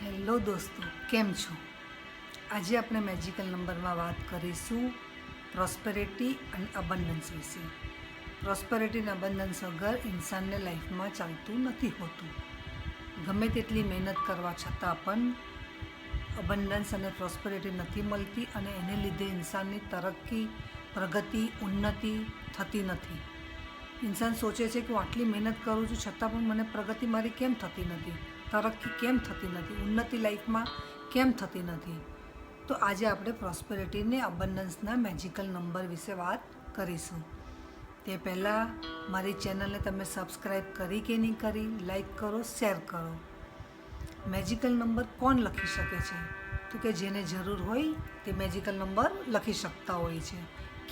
Hello દોસ્તો, કેમ છો? આજે આપણે મેજિકલ નંબરમાં વાત કરીશું પ્રોસ્પેરિટી અને અબન્ડન્સ વિશે. પ્રોસ્પેરિટી અને અબન્ડન્સ વગર ઇન્સાનને લાઈફમાં ચાલતું નથી હોતું. ગમે તેટલી મહેનત કરવા છતાં પણ અબન્ડન્સ અને પ્રોસ્પેરિટી નથી મળતી અને એને લીધે ઇન્સાનની તરક્કી, પ્રગતિ, ઉન્નતિ થતી નથી. ઇન્સાન સોચે છે કે હું આટલી મહેનત કરું છું છતાં પણ મને પ્રગતિ મારી કેમ થતી નથી? તરક્કી કેમ થતી નથી? ઉન્નતિ લાઈફમાં કેમ થતી નથી? તો આજે આપણે પ્રોસ્પેરિટીને અબન્ડન્સના મેજિકલ નંબર વિશે વાત કરીશું. તે પહેલાં મારી ચેનલને તમે સબસ્ક્રાઈબ કરી કે નહીં કરી લાઈક કરો શેર કરો. મેજિકલ નંબર કોણ લખી શકે છે? તો કે જેને જરૂર હોય તે મેજિકલ નંબર લખી શકતા હોય છે.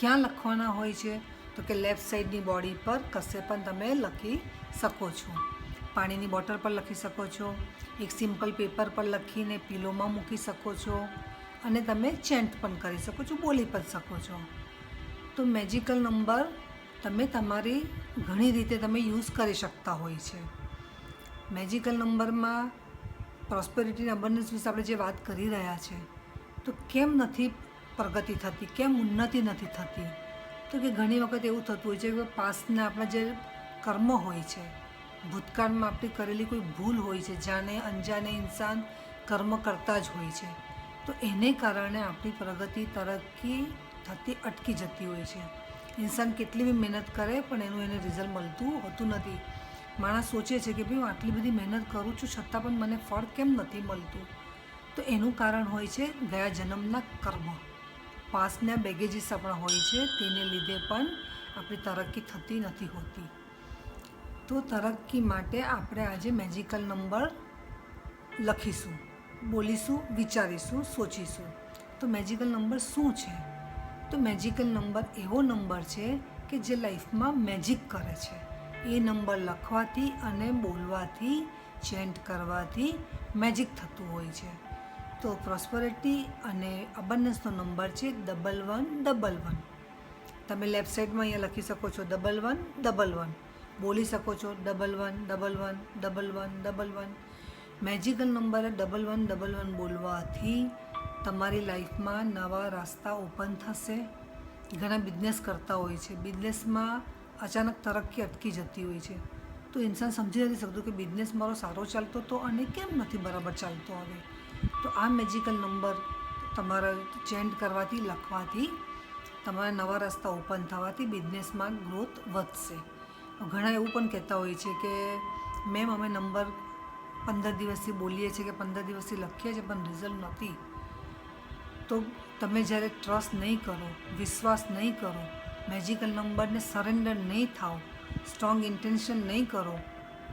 ક્યાં લખવાના હોય છે? તો કે લેફ્ટ સાઈડની બોડી પર કશે પણ તમે લખી શકો છો. પાણીની બોટલ પર લખી શકો છો, એક સિમ્પલ પેપર પર લખીને પીલોમાં મૂકી શકો છો અને તમે ચેન્ટ પણ કરી શકો છો, બોલી પણ શકો છો. તો મેજિકલ નંબર તમે તમારી ઘણી રીતે તમે યુઝ કરી શકતા હોય છે. મેજિકલ નંબરમાં પ્રોસ્પેરિટી અબન્ડન્સ વિશે આપણે જે વાત કરી રહ્યા છે, તો કેમ નથી પ્રગતિ થતી, કેમ ઉન્નતિ નથી થતી? તો કે ઘણી વખત એવું થતું હોય છે કે પાસ્ટના આપણા જે કર્મ હોય છે ભૂતકાળમાં આપણી કરેલી કોઈ ભૂલ હોય છે, જાણે અંજાને ઇન્સાન કર્મ કરતા જ હોય છે. તો એને કારણે આપણી પ્રગતિ તરક્કી થતી, અટકી જતી હોય છે. ઇન્સાન કેટલી બી મહેનત કરે, પણ એનું એને રિઝલ્ટ મળતું હોતું નથી. માણસ સોચે છે કે ભાઈ હું આટલી બધી મહેનત કરું છું, છતાં પણ મને ફળ કેમ નથી મળતું? તો એનું કારણ હોય છે ગયા જન્મના કર્મ. પાસના બેગેજીસ આપણા હોય છે, તેને લીધે પણ આપણી તરક્કી થતી નથી હોતી. તો તરક્કી માટે આપણે આજે મેજિકલ નંબર લખીશું, બોલીશું, વિચારીશું, સોચીશું. તો મેજિકલ નંબર શું છે? તો મેજિકલ નંબર એવો નંબર છે કે જે લાઈફમાં મેજિક કરે છે. એ નંબર લખવાથી અને બોલવાથી ચેન્ટ કરવાથી મેજિક થતું હોય છે. તો પ્રોસ્પરિટી અને અબન્ડન્સનો નંબર છે ડબલ વન ડબલ વન તમે લેફ્ટ સાઈડમાં અહીંયા લખી શકો છો ડબલ વન ડબલ વન બોલી શકો છો. Double one double one double one double one magical નંબરે ડબલ વન ડબલ વન બોલવાથી તમારી લાઈફમાં નવા રસ્તા ઓપન થશે. ઘણા બિઝનેસ કરતા હોય છે. બિઝનેસમાં અચાનક તરક્કી અટકી જતી હોય છે. તો ઇન્સાન સમજી નથી શકતું કે બિઝનેસ મારો સારો ચાલતો તો અને કેમ નથી બરાબર ચાલતો હવે. તો આ મેજિકલ નંબર તમારા ચેન્જ કરવાથી, લખવાથી તમારા નવા રસ્તા ઓપન થવાથી બિઝનેસમાં ગ્રોથ વધશે. ઘણા એવું પણ કહેતા હોય છે કે મેમ અમે નંબર પંદર દિવસથી બોલીએ છીએ કે પંદર દિવસથી લખીએ છીએ પણ રિઝલ્ટ નથી. તો તમે જ્યારે ટ્રસ્ટ નહીં કરો, વિશ્વાસ નહીં કરો મેજિકલ નંબરને સરેન્ડર નહીં થાઓ સ્ટ્રોંગ ઇન્ટેન્શન નહીં કરો,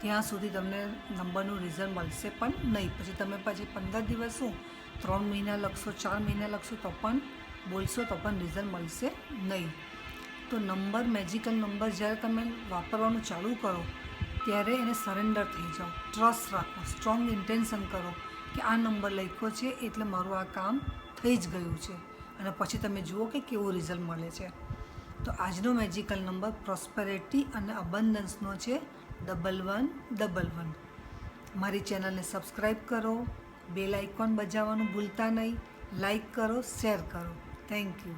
ત્યાં સુધી તમને નંબરનું રિઝલ્ટ મળશે પણ નહીં. પછી તમે પછી પંદર દિવસ શું, ત્રણ મહિના લખશો, ચાર મહિના લખશો તો પણ બોલશો તો પણ રિઝલ્ટ મળશે નહીં. તો નંબર, મેજિકલ નંબર જ્યારે તમે વાપરવાનું ચાલુ કરો, ત્યારે એને સરેન્ડર થઈ જાઓ. ટ્રસ્ટ રાખો. સ્ટ્રોંગ ઇન્ટેન્શન કરો કે આ નંબર લખ્યો છે, એટલે મારું આ કામ થઈ જ ગયું છે. અને પછી તમે જુઓ કે કેવું રિઝલ્ટ મળે છે. તો આજનો મેજિકલ નંબર પ્રોસ્પેરિટી અને અબન્ડન્સનો છે ડબલ વન ડબલ વન મારી ચેનલને સબસ્ક્રાઈબ કરો. બેલ આઇકોન બજાવવાનું ભૂલતા નહીં. લાઈક કરો શેર કરો. Thank you